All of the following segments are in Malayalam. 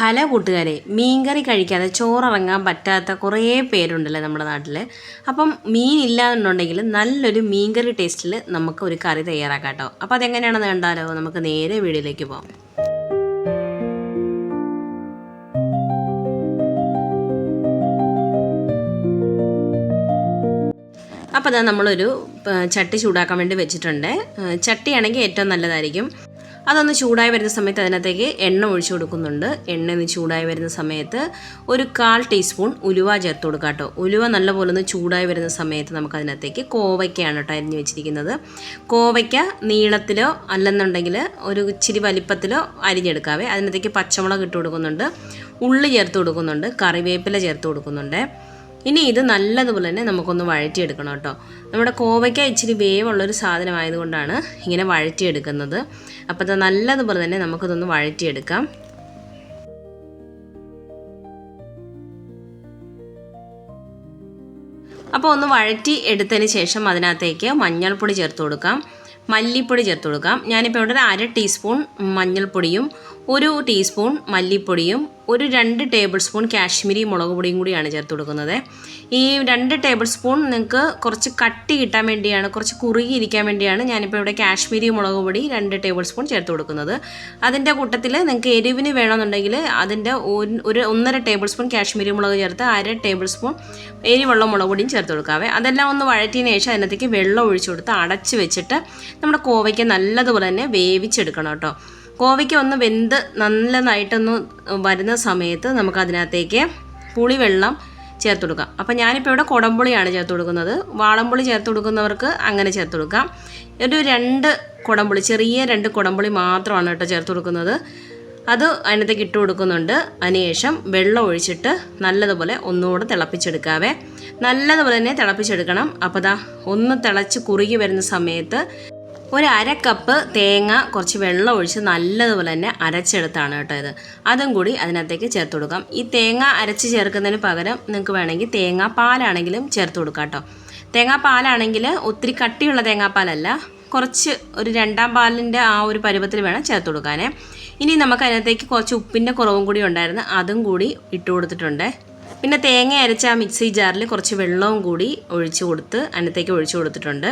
ഹലോ കൂട്ടുകാരെ മീൻകറി കഴിക്കാതെ ചോറിറങ്ങാൻ പറ്റാത്ത കുറേ പേരുണ്ടല്ലോ നമ്മുടെ നാട്ടിൽ അപ്പം മീൻ ഇല്ലാന്നുണ്ടെങ്കിൽ നല്ലൊരു മീൻകറി ടേസ്റ്റിൽ നമുക്ക് ഒരു കറി തയ്യാറാക്കാം കേട്ടോ. അപ്പോൾ അതെങ്ങനെയാണെന്ന് കണ്ടാലോ? നമുക്ക് നേരെ വീടിലേക്ക് പോകാം. അപ്പോൾ അതാ നമ്മളൊരു ചട്ടി ചൂടാക്കാൻ വേണ്ടി വെച്ചിട്ടുണ്ട്. ചട്ടിയാണെങ്കിൽ ഏറ്റവും നല്ലതായിരിക്കും. അതൊന്ന് ചൂടായി വരുന്ന സമയത്ത് അതിനകത്തേക്ക് എണ്ണ ഒഴിച്ചു കൊടുക്കുന്നുണ്ട്. എണ്ണ ഒന്ന് ചൂടായി വരുന്ന സമയത്ത് ഒരു കാൽ ടീസ്പൂൺ ഉലുവ ചേർത്ത് കൊടുക്കുക കേട്ടോ. ഉലുവ നല്ലപോലെ ഒന്ന് ചൂടായി വരുന്ന സമയത്ത് നമുക്ക് അതിനകത്തേക്ക് കോവയ്ക്കയാണ് കേട്ടോ അരിഞ്ഞു വെച്ചിരിക്കുന്നത്. കോവയ്ക്ക നീളത്തിലോ അല്ലെന്നുണ്ടെങ്കിൽ ഒരു ഇച്ചിരി വലിപ്പത്തിലോ അരിഞ്ഞെടുക്കാവേ. അതിനകത്തേക്ക് പച്ചമുളക് ഇട്ട് കൊടുക്കുന്നുണ്ട്. ഉള്ളി ചേർത്ത് കൊടുക്കുന്നുണ്ട്. കറിവേപ്പില ചേർത്ത് കൊടുക്കുന്നുണ്ട്. ഇനി ഇത് നല്ലതുപോലെ തന്നെ നമുക്കൊന്ന് വഴറ്റിയെടുക്കണം കേട്ടോ. നമ്മുടെ കോവയ്ക്ക ഇച്ചിരി വേവുള്ളൊരു സാധനമായതുകൊണ്ടാണ് ഇങ്ങനെ വഴറ്റിയെടുക്കുന്നത്. അപ്പോൾ അത് നല്ലതുപോലെ തന്നെ നമുക്കിതൊന്ന് വഴറ്റിയെടുക്കാം. അപ്പോൾ ഒന്ന് വഴറ്റി എടുത്തതിന് ശേഷം അതിനകത്തേക്ക് മഞ്ഞൾപ്പൊടി ചേർത്ത് കൊടുക്കാം. മല്ലിപ്പൊടി ചേർത്ത് കൊടുക്കാം. ഞാനിപ്പോൾ ഇവിടെ ഒരു അര ടീസ്പൂൺ മഞ്ഞൾപ്പൊടിയും ഒരു ടീസ്പൂൺ മല്ലിപ്പൊടിയും ഒരു രണ്ട് ടേബിൾ സ്പൂൺ കാശ്മീരി മുളക് പൊടിയും കൂടിയാണ് ചേർത്ത് കൊടുക്കുന്നത്. ഈ രണ്ട് ടേബിൾ സ്പൂൺ നിങ്ങൾക്ക് കുറച്ച് കട്ടി കിട്ടാൻ വേണ്ടിയാണ് കുറച്ച് കുറുകിയിരിക്കാൻ വേണ്ടിയാണ് ഞാനിപ്പോൾ ഇവിടെ കാശ്മീരി മുളക് പൊടി രണ്ട് ടേബിൾ സ്പൂൺ ചേർത്ത് കൊടുക്കുന്നത്. അതിന്റെ കൂട്ടത്തിൽ നിങ്ങൾക്ക് എരിവിന് വേണമെന്നുണ്ടെങ്കിൽ അതിന്റെ ഒരു- ഒന്നര ടേബിൾ സ്പൂൺ കാശ്മീരി മുളക് ചേർത്ത് അര ടേബിൾ സ്പൂൺ എരിവുള്ള മുളക് പൊടിയും ചേർത്ത് കൊടുക്കാവേ. അതെല്ലാം ഒന്ന് വഴറ്റിയതിന് ശേഷം അതിനകത്തേക്ക് വെള്ളം ഒഴിച്ചു കൊടുത്ത് അടച്ച് വെച്ചിട്ട് നമ്മുടെ കോവയ്ക്ക് നല്ലതുപോലെ തന്നെ വേവിച്ചെടുക്കണം കേട്ടോ. കോവയ്ക്ക് ഒന്ന് വെന്ത് നല്ലതായിട്ടൊന്ന് വരുന്ന സമയത്ത് നമുക്ക് അതിനകത്തേക്ക് പുളിവെള്ളം ചേർത്ത് കൊടുക്കാം. അപ്പോൾ ഞാനിപ്പോൾ ഇവിടെ കുടംപുളിയാണ് ചേർത്ത് കൊടുക്കുന്നത്. വാളംപുളി ചേർത്ത് കൊടുക്കുന്നവർക്ക് അങ്ങനെ ചേർത്ത് കൊടുക്കാം. ഒരു രണ്ട് കുടംപുളി ചെറിയ രണ്ട് കുടംപുളി മാത്രമാണ് കേട്ടോ ചേർത്ത് കൊടുക്കുന്നത്. അത് അതിനകത്തേക്ക് ഇട്ട് കൊടുക്കുന്നുണ്ട്. അതിനുശേഷം വെള്ളം ഒഴിച്ചിട്ട് നല്ലതുപോലെ ഒന്നുകൂടെ തിളപ്പിച്ചെടുക്കാവേ. നല്ലതുപോലെ തന്നെ തിളപ്പിച്ചെടുക്കണം. അപ്പോൾ ദാ ഒന്ന് തിളച്ച് കുറുകി വരുന്ന സമയത്ത് ഒരു അര കപ്പ് തേങ്ങ കുറച്ച് വെള്ളം ഒഴിച്ച് നല്ലതുപോലെ തന്നെ അരച്ചെടുത്താണ് കേട്ടോ ഇത്. അതും കൂടി അതിനകത്തേക്ക് ചേർത്ത് കൊടുക്കാം. ഈ തേങ്ങ അരച്ച് ചേർക്കുന്നതിന് പകരം നിങ്ങൾക്ക് വേണമെങ്കിൽ തേങ്ങാ പാലാണെങ്കിലും ചേർത്ത് കൊടുക്കാം കേട്ടോ. തേങ്ങാപ്പാലാണെങ്കിൽ ഒത്തിരി കട്ടിയുള്ള തേങ്ങാപ്പാലല്ല കുറച്ച് ഒരു രണ്ടാം പാലിന്റെ ആ ഒരു പരുവത്തിൽ വേണം ചേർത്ത് കൊടുക്കാനേ. ഇനി നമുക്ക് അതിനകത്തേക്ക് കുറച്ച് ഉപ്പിന്റെ കുറവും കൂടി ഉണ്ടായിരുന്നു അതും കൂടി ഇട്ട് കൊടുത്തിട്ടുണ്ട്. പിന്നെ തേങ്ങ അരച്ച ആ മിക്സി ജാറിൽ കുറച്ച് വെള്ളവും കൂടി ഒഴിച്ച് കൊടുത്ത് അതിനകത്തേക്ക് ഒഴിച്ചു കൊടുത്തിട്ടുണ്ട്.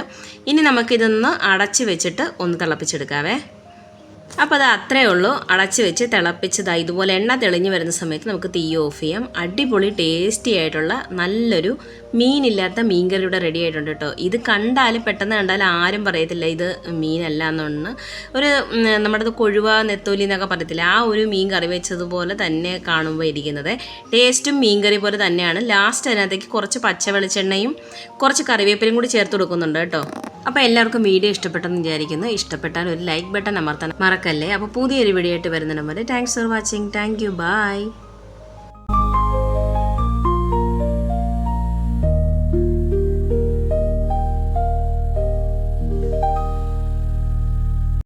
ഇനി നമുക്കിതൊന്ന് അടച്ച് വെച്ചിട്ട് ഒന്ന് തിളപ്പിച്ചെടുക്കാവേ. അപ്പോൾ അത് അത്രയേ ഉള്ളൂ. അടച്ച് വെച്ച് തിളപ്പിച്ചത് ഇതുപോലെ എണ്ണ തെളിഞ്ഞു വരുന്ന സമയത്ത് നമുക്ക് തീ ഓഫ് ചെയ്യാം. അടിപൊളി ടേസ്റ്റി ആയിട്ടുള്ള നല്ലൊരു മീനില്ലാത്ത മീൻകറിയുടെ റെഡി ആയിട്ടുണ്ട് കേട്ടോ. ഇത് കണ്ടാൽ പെട്ടെന്ന് കണ്ടാൽ ആരും പറയത്തില്ല ഇത് മീനല്ല എന്നൊന്ന്. ഒരു നമ്മുടെ കൊഴുവ നെത്തോലി എന്നൊക്കെ പറയത്തില്ല ആ ഒരു മീൻ കറി വെച്ചതുപോലെ തന്നെ കാണുമ്പോൾ ഇരിക്കുന്നത്. ടേസ്റ്റും മീൻ കറി പോലെ തന്നെയാണ്. ലാസ്റ്റ് അതിനകത്തേക്ക് കുറച്ച് പച്ച വെളിച്ചെണ്ണയും കുറച്ച് കറിവേപ്പിലും കൂടി ചേർത്ത് കൊടുക്കുന്നുണ്ട് കേട്ടോ. അപ്പോൾ എല്ലാവർക്കും വീഡിയോ ഇഷ്ടപ്പെട്ടെന്ന് വിചാരിക്കുന്നു. ഇഷ്ടപ്പെട്ടാൽ ഒരു ലൈക്ക് ബട്ടൺ അമർത്താൻ മറക്കല്ലേ? അപ്പോൾ പുതിയൊരു വീഡിയോ ആയിട്ട് വരുന്നതിന് വരെ thanks for watching thank you bye